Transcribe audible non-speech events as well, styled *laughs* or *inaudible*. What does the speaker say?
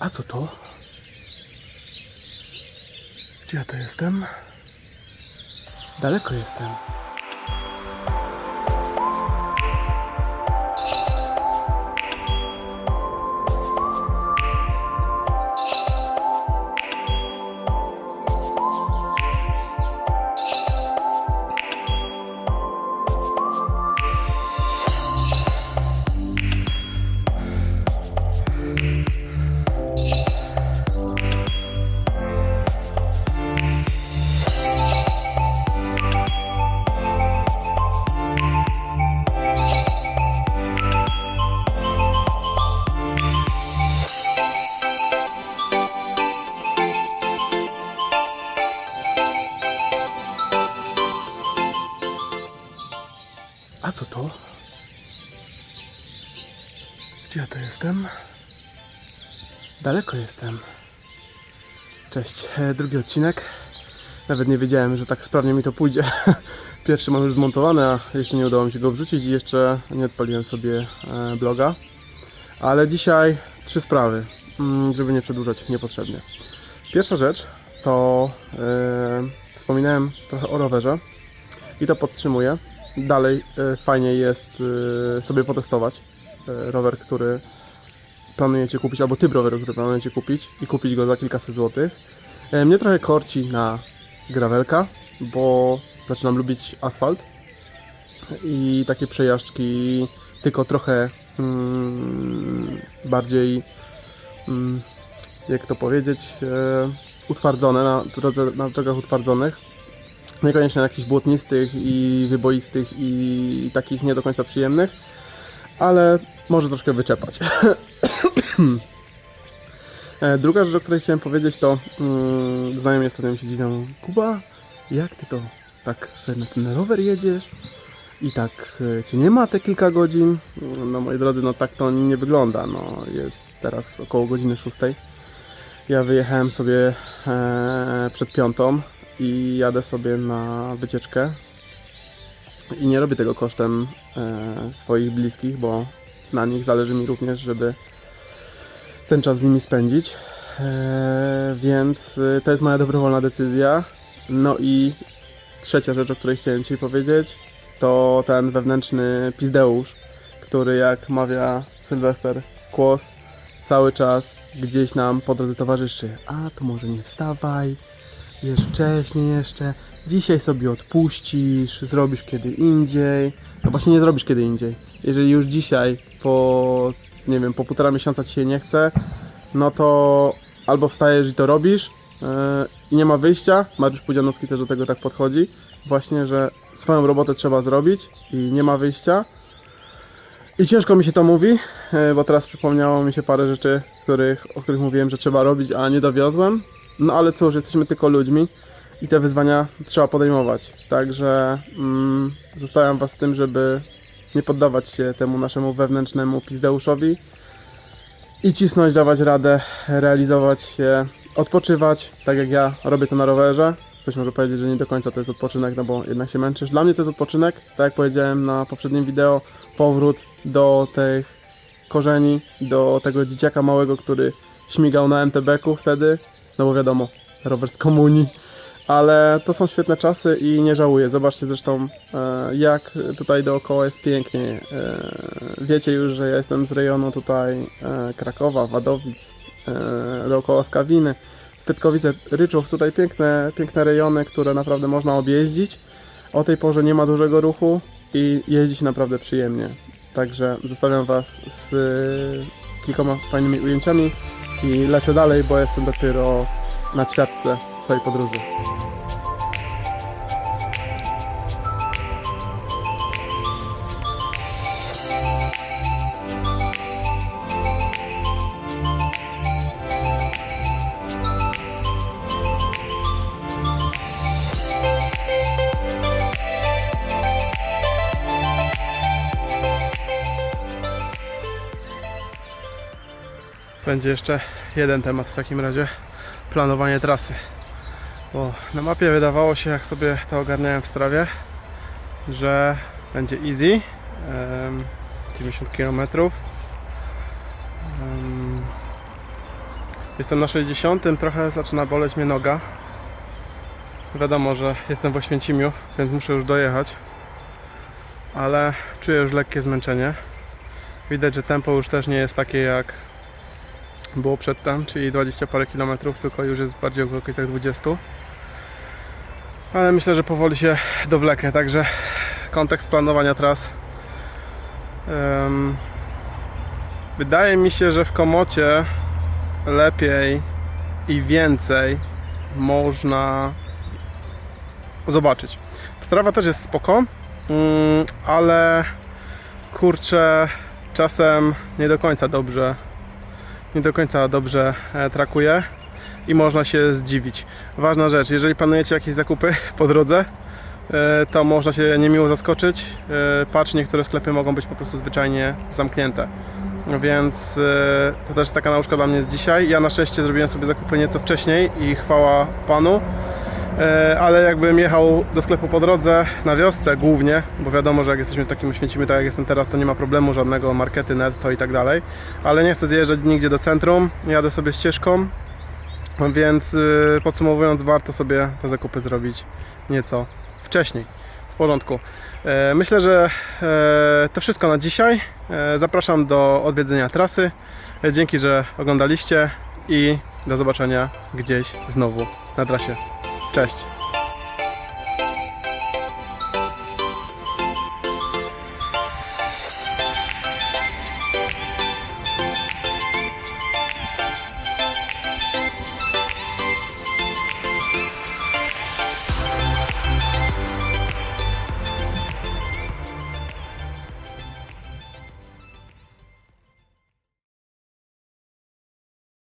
A co to? Gdzie ja to jestem? Daleko jestem. A co to? Gdzie ja to jestem? Daleko jestem. Cześć, e, drugi odcinek. Nawet nie wiedziałem, że tak sprawnie mi to pójdzie. *laughs* Pierwszy mam już zmontowany, a jeszcze nie udało mi się go wrzucić i jeszcze nie odpaliłem sobie e, bloga. Ale dzisiaj trzy sprawy, mm, żeby nie przedłużać niepotrzebnie. Pierwsza rzecz to e, wspominałem trochę o rowerze i to podtrzymuję. Dalej e, fajnie jest e, sobie potestować e, rower, który planujecie kupić, albo typ roweru, który planujecie kupić i kupić go za kilkaset złotych. Mnie trochę korci na gravelka, bo zaczynam lubić asfalt i takie przejażdżki tylko trochę mm, bardziej mm, jak to powiedzieć utwardzone na, drodze, na drogach utwardzonych niekoniecznie jakichś błotnistych i wyboistych i takich nie do końca przyjemnych, ale może troszkę wyczepać. *coughs* E, Druga rzecz, o której chciałem powiedzieć, to mm, znajomi ostatnio mi się dziwią, Kuba, jak ty to tak sobie na ten rower jedziesz i tak e, cię nie ma te kilka godzin? No moi drodzy, no tak to nie wygląda. No, jest teraz około godziny szóstej. Ja wyjechałem sobie e, przed piątą i jadę sobie na wycieczkę. I nie robię tego kosztem e, swoich bliskich, bo na nich zależy mi również, żeby ten czas z nimi spędzić. E, więc e, to jest moja dobrowolna decyzja. No i trzecia rzecz, o której chciałem Ci powiedzieć, to ten wewnętrzny pizdeusz, który jak mawia Sylwester Kłos, cały czas gdzieś nam po drodze towarzyszy. A to może nie wstawaj, wiesz, wcześniej jeszcze, dzisiaj sobie odpuścisz, zrobisz kiedy indziej. No właśnie nie zrobisz kiedy indziej. Jeżeli już dzisiaj po, nie wiem, po półtora miesiąca ci się nie chce, no to albo wstajesz i to robisz yy, i nie ma wyjścia. Mariusz Pudzianowski też do tego tak podchodzi. Właśnie, że swoją robotę trzeba zrobić i nie ma wyjścia. I ciężko mi się to mówi, yy, bo teraz przypomniało mi się parę rzeczy, których, o których mówiłem, że trzeba robić, a nie dowiozłem. No ale cóż, jesteśmy tylko ludźmi i te wyzwania trzeba podejmować. Także mm, zostawiam Was z tym, żeby nie poddawać się temu naszemu wewnętrznemu pizdeuszowi i cisnąć, dawać radę, realizować się, odpoczywać, tak jak ja robię to na rowerze. Ktoś może powiedzieć, że nie do końca to jest odpoczynek, no bo jednak się męczysz. Dla mnie to jest odpoczynek, tak jak powiedziałem na poprzednim wideo, powrót do tych korzeni, do tego dzieciaka małego, który śmigał na MTB-ku wtedy, no bo wiadomo, rower z komunii. Ale to są świetne czasy i nie żałuję. Zobaczcie zresztą, e, jak tutaj dookoła jest pięknie. E, wiecie już, że ja jestem z rejonu tutaj e, Krakowa, Wadowic, dookoła Skawiny, Spytkowice, Ryczów. Tutaj piękne, piękne rejony, które naprawdę można objeździć. O tej porze nie ma dużego ruchu i jeździ się naprawdę przyjemnie. Także zostawiam Was z kilkoma fajnymi ujęciami i lecę dalej, bo jestem dopiero na ćwiartce swojej podróży. Będzie jeszcze jeden temat w takim razie planowanie trasy. Bo na mapie wydawało się, jak sobie to ogarniałem w strawie, że będzie easy. em, 90 km. em, Jestem na 60, trochę zaczyna boleć mnie noga. Wiadomo, że jestem w Oświęcimiu, więc muszę już dojechać. Ale czuję już lekkie zmęczenie. Widać, że tempo już też nie jest takie jak było przedtem, czyli 20 parę kilometrów, tylko już jest bardziej w okolicach 20. Ale myślę, że powoli się dowlekę, także kontekst planowania tras. Em, wydaje mi się, że w komocie lepiej i więcej można zobaczyć. Strawa też jest spoko, mm, ale kurczę, czasem nie do końca dobrze nie do końca dobrze e, trakuje i można się zdziwić. Ważna rzecz, jeżeli planujecie jakieś zakupy *laughs* po drodze, e, to można się niemiło zaskoczyć. E, Patrz, niektóre sklepy mogą być po prostu zwyczajnie zamknięte. Więc e, to też jest taka nauczka dla mnie z dzisiaj. Ja na szczęście zrobiłem sobie zakupy nieco wcześniej i chwała Panu. E, ale jakbym jechał do sklepu po drodze, na wiosce głównie, bo wiadomo, że jak jesteśmy w takim Oświęcimiu, tak jak jestem teraz, to nie ma problemu żadnego, markety, netto i tak dalej, ale nie chcę zjeżdżać nigdzie do centrum, jadę sobie ścieżką, więc y, podsumowując, warto sobie te zakupy zrobić nieco wcześniej. W porządku. E, Myślę, że e, to wszystko na dzisiaj. Zapraszam do odwiedzenia trasy. Dzięki, że oglądaliście i do zobaczenia gdzieś znowu na trasie. Cześć!